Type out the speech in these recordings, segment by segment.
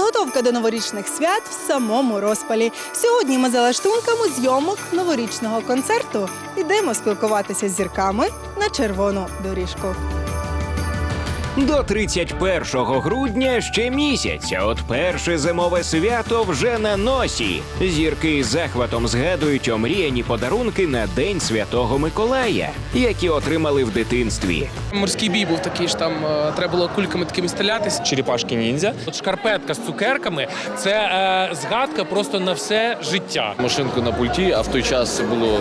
Підготовка до новорічних свят в самому розпалі. Сьогодні ми за лаштунками зйомок новорічного концерту. Йдемо спілкуватися з зірками на червону доріжку. До 31 грудня ще місяць, а от перше зимове свято вже на носі. Зірки з захватом згадують омріяні подарунки на День Святого Миколая, які отримали в дитинстві. Морський бій був такий ж там, е, треба було кульками такими стрілятись. черепашки ніндзя. От шкарпетка з цукерками це е, згадка просто на все життя. машинку на пульті, а в той час це було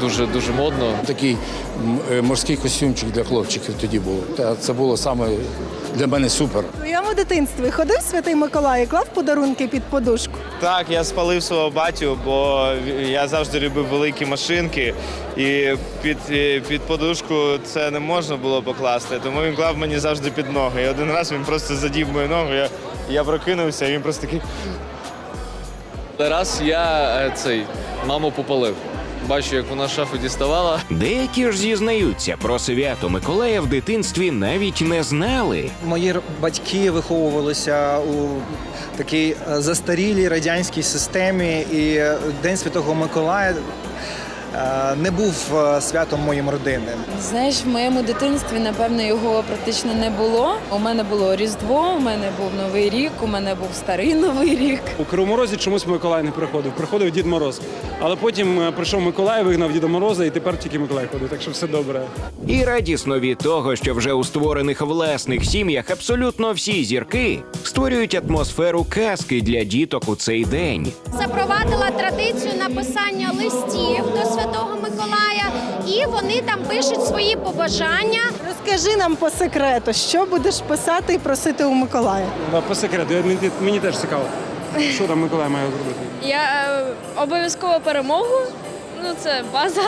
дуже дуже модно. Такий е, морський костюмчик для хлопчиків тоді був. Та це було саме для мене супер. У твоєму дитинстві ходив святий Миколай і клав подарунки під подушку. Так, я спалив свого батю, бо я завжди любив великі машинки, і під, під подушку це не можна було покласти, тому він клав мені завжди під ноги. І один раз він просто задів мою ногу, я, я прокинувся, і він просто такий. Раз я е, цей маму попалив. Бачу, як вона шафу діставала. Деякі ж зізнаються про свято Миколая в дитинстві навіть не знали. Мої батьки виховувалися у такій е, застарілій радянській системі, і е, День Святого Миколая не був е, святом моїм родини. Знаєш, в моєму дитинстві, напевно, його практично не було. У мене було Різдво, у мене був Новий рік, у мене був старий Новий рік. У Кривому Розі чомусь Миколай не приходив. Приходив Дід Мороз. Але потім е, прийшов Миколай, вигнав Діда Мороза, і тепер тільки Миколай ходить. Так що все добре. І радісно від того, що вже у створених власних сім'ях абсолютно всі зірки створюють атмосферу казки для діток у цей день. запровадила традицію написання листів до Святого Миколая, і вони там пишуть свої побажання. Розкажи нам по секрету, що будеш писати і просити у Миколая. Да, по секрету, мені, мені теж цікаво. Що там Миколай має зробити? Я е, обов'язково перемогу. Ну це база.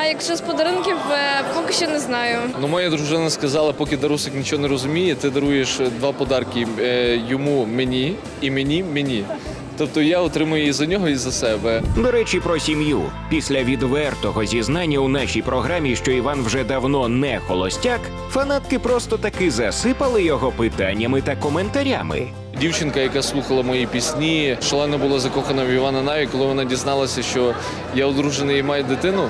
А якщо з подарунків, е, поки що не знаю. Ну, моя дружина сказала, поки Дарусик нічого не розуміє, ти даруєш два подарки е, йому мені і мені мені. Тобто я отримую і за нього, і за себе. До речі, про сім'ю. Після відвертого зізнання у нашій програмі, що Іван вже давно не холостяк, фанатки просто таки засипали його питаннями та коментарями. Дівчинка, яка слухала мої пісні, шалено була закохана в Івана Наві, коли вона дізналася, що я одружений і маю дитину,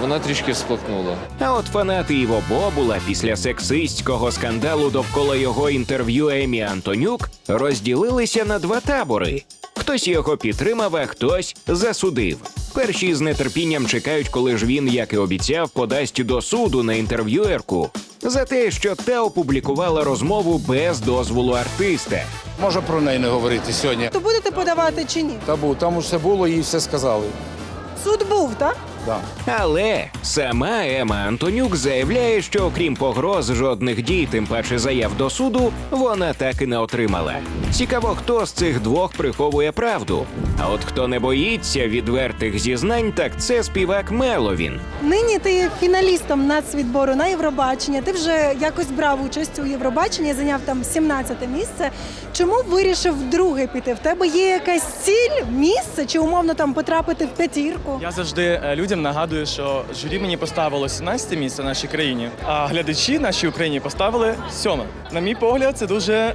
вона трішки всплакнула. А от фанати Іво Бобула після сексистського скандалу довкола його інтерв'ю Емі Антонюк розділилися на два табори. Хтось його підтримав, а хтось засудив. Перші з нетерпінням чекають, коли ж він, як і обіцяв, подасть до суду на інтерв'юерку за те, що та опублікувала розмову без дозволу артиста. Може про неї не говорити сьогодні. То будете подавати чи ні? Табу, там уж все було і все сказали. Суд був, так? Да. Але сама Ема Антонюк заявляє, що окрім погроз жодних дій, тим паче заяв до суду, вона так і не отримала. Цікаво, хто з цих двох приховує правду. А от хто не боїться відвертих зізнань, так це співак Меловін. Нині ти є фіналістом нацвідбору на Євробачення. Ти вже якось брав участь у Євробаченні, зайняв там 17 місце. Чому вирішив вдруге піти? В тебе є якась ціль, місце чи умовно там потрапити в п'ятірку? Я завжди е, людям нагадую, що журі мені поставило 17 місце в нашій країні, а глядачі нашій Україні поставили сьоме. На мій погляд, це дуже.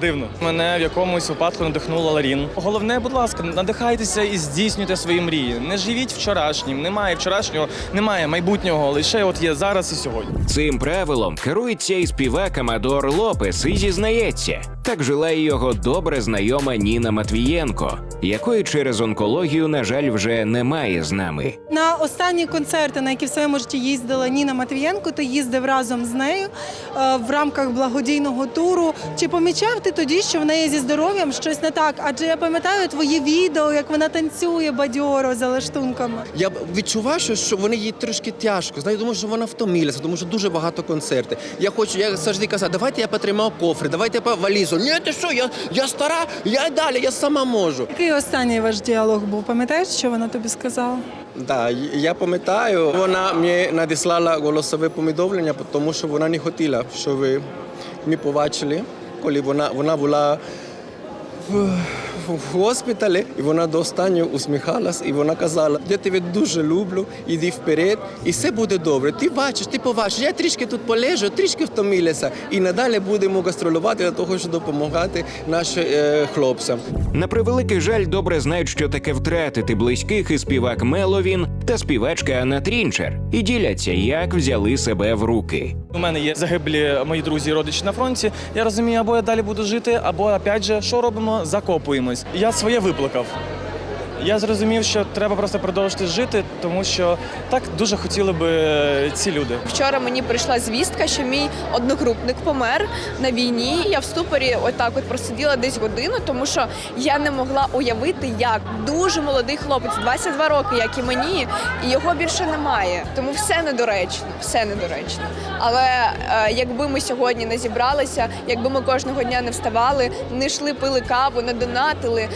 Дивно. Мене в якомусь випадку надихнула Ларін. Головне, будь ласка, надихайтеся і здійснюйте свої мрії. Не живіть вчорашнім. Немає вчорашнього, немає майбутнього. Лише от є зараз і сьогодні. Цим правилом керується і співак Амадор Лопес і зізнається. Так жила і його добре знайома Ніна Матвієнко, якої через онкологію, на жаль, вже немає з нами. На останні концерти, на які в своєму житті їздила Ніна Матвієнко, ти їздив разом з нею е, в рамках благодійного туру. Чи помічав ти тоді, що в неї зі здоров'ям щось не так? Адже я пам'ятаю твої відео, як вона танцює бадьоро за лаштунками. Я відчуваю, що, що вони їй трошки тяжко. Знаю, думаю, що вона втомилася, тому що дуже багато концертів. Я хочу, я завжди казав, давайте я потримав кофри, давайте я по валізу. Ні, ти що, я, я стара, я далі, я сама можу. Який останній ваш діалог був? Пам'ятаєш, що вона тобі сказала? Да, я пам'ятаю, вона мені надіслала голосове повідомлення, тому що вона не хотіла, щоб ви ми побачили, коли вона, вона була в, госпіталі, і вона до останнього усміхалась, і вона казала: я тебе дуже люблю, іди вперед, і все буде добре. Ти бачиш, ти побачиш, я трішки тут полежу, трішки втомилася, і надалі будемо гастролювати для того, щоб допомагати нашим е, хлопцям. На превеликий жаль, добре знають, що таке втратити близьких і співак Меловін та співачка Анна Трінчер, і діляться, як взяли себе в руки. У мене є загиблі мої друзі і родичі на фронті. Я розумію, або я далі буду жити, або опять же, що робимо? Закопуємось. Я своє виплакав. Я зрозумів, що треба просто продовжити жити, тому що так дуже хотіли би е, ці люди. Вчора мені прийшла звістка, що мій одногрупник помер на війні. Я в ступорі отак от просиділа десь годину, тому що я не могла уявити, як дуже молодий хлопець, 22 роки, як і мені, і його більше немає. Тому все недоречно, все недоречно. Але е, якби ми сьогодні не зібралися, якби ми кожного дня не вставали, не йшли, пили каву, не донатили,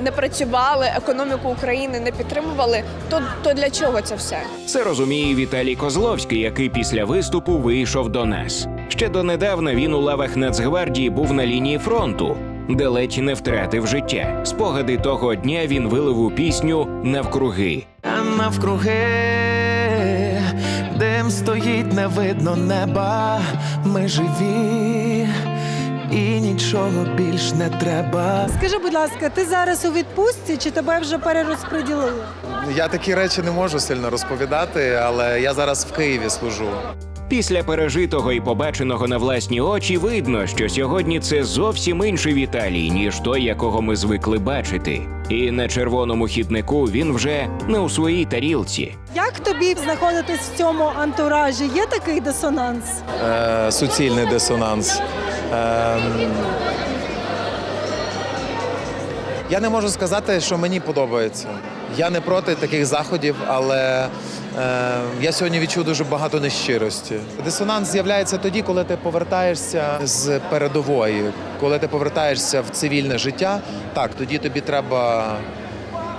не працювали, економіку України не підтримували, то, то для чого це все? Це розуміє Віталій Козловський, який після виступу вийшов до нас. Ще донедавна він у лавах Нацгвардії був на лінії фронту, де ледь не втратив життя. Спогади того дня він вилив у пісню навкруги. А навкруги, дим стоїть, не видно неба, ми живі, і нічого більш не треба. Скажи, будь ласка, ти зараз у відпустці чи тебе вже перерозподілили? Я такі речі не можу сильно розповідати, але я зараз в Києві служу. Після пережитого і побаченого на власні очі видно, що сьогодні це зовсім інший Віталій, ніж той, якого ми звикли бачити. І на червоному хіднику він вже не у своїй тарілці. Як тобі знаходитись в цьому антуражі? Є такий дисонанс? Е, суцільний дисонанс. Е, я не можу сказати, що мені подобається. Я не проти таких заходів, але е, я сьогодні відчув дуже багато нещирості. Дисонанс з'являється тоді, коли ти повертаєшся з передової, коли ти повертаєшся в цивільне життя. Так, тоді тобі треба.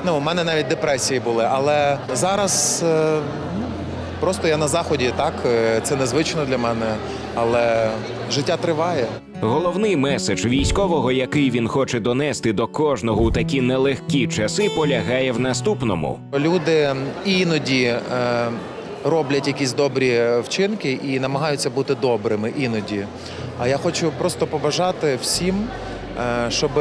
Ну, у мене навіть депресії були, але зараз е, просто я на заході, так, е, це незвично для мене, але життя триває. Головний меседж військового, який він хоче донести до кожного у такі нелегкі часи, полягає в наступному. Люди іноді е, роблять якісь добрі вчинки і намагаються бути добрими іноді. А я хочу просто побажати всім, е, щоб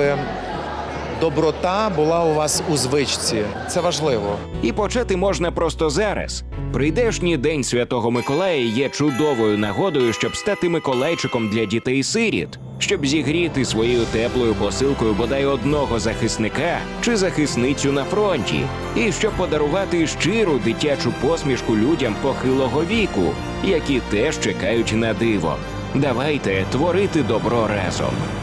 доброта була у вас у звичці. Це важливо. І почати можна просто зараз. Прийдешній день Святого Миколая є чудовою нагодою, щоб стати Миколайчиком для дітей-сиріт, щоб зігріти своєю теплою посилкою бодай одного захисника чи захисницю на фронті, і щоб подарувати щиру дитячу посмішку людям похилого віку, які теж чекають на диво. Давайте творити добро разом.